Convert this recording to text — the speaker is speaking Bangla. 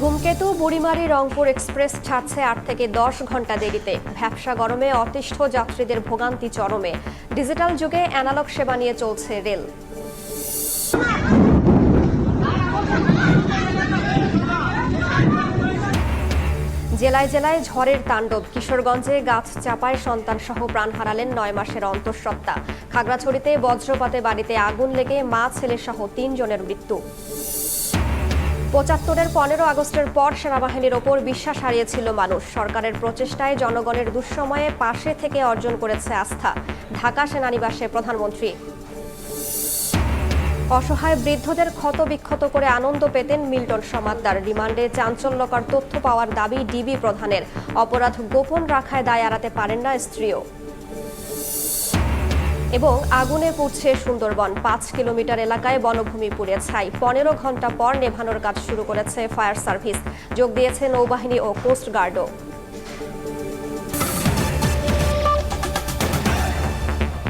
ধূমকেতু, বুড়িমারি, রংপুর এক্সপ্রেস ছাড়ছে আট থেকে দশ ঘণ্টা দেরিতে। ভ্যাবসা গরমে অতিষ্ঠ যাত্রীদের ভোগান্তি চরমে। ডিজিটাল যুগে অ্যানালগ সেবা নিয়ে চলছে রেল। জেলায় জেলায় ঝড়ের তাণ্ডব। কিশোরগঞ্জে গাছ চাপায় সন্তান সহ প্রাণ হারালেন নয় মাসের অন্তঃসত্ত্বা। খাগড়াছড়িতে বজ্রপাতে বাড়িতে আগুন লেগে মা ছেলে সহ তিনজনের মৃত্যু। পঁচাত্তরের পনেরো আগস্টের পর সেনাবাহিনীর ওপর বিশ্বাস হারিয়েছিল মানুষ। সরকারের প্রচেষ্টায় জনগণের দুঃসময়ে পাশে থেকে অর্জন করেছে আস্থা। ঢাকা সেনানিবাসে প্রধানমন্ত্রী। অসহায় বৃদ্ধদের ক্ষত বিক্ষত করে আনন্দ পেতেন মিল্টন সমাদ্দার। রিমান্ডে চাঞ্চল্যকর তথ্য পাওয়ার দাবি ডিবি প্রধানের। অপরাধ গোপন রাখায় দায় এড়াতে পারেন না স্ত্রীও। এবং আগুনে পুড়ছে সুন্দরবন। পাঁচ কিলোমিটার এলাকায় বনভূমি পুড়ে ছাই। পনেরো ঘণ্টা পর নেভানোর কাজ শুরু করেছে ফায়ার সার্ভিস। যোগ দিয়েছে নৌবাহিনী ও কোস্ট গার্ডও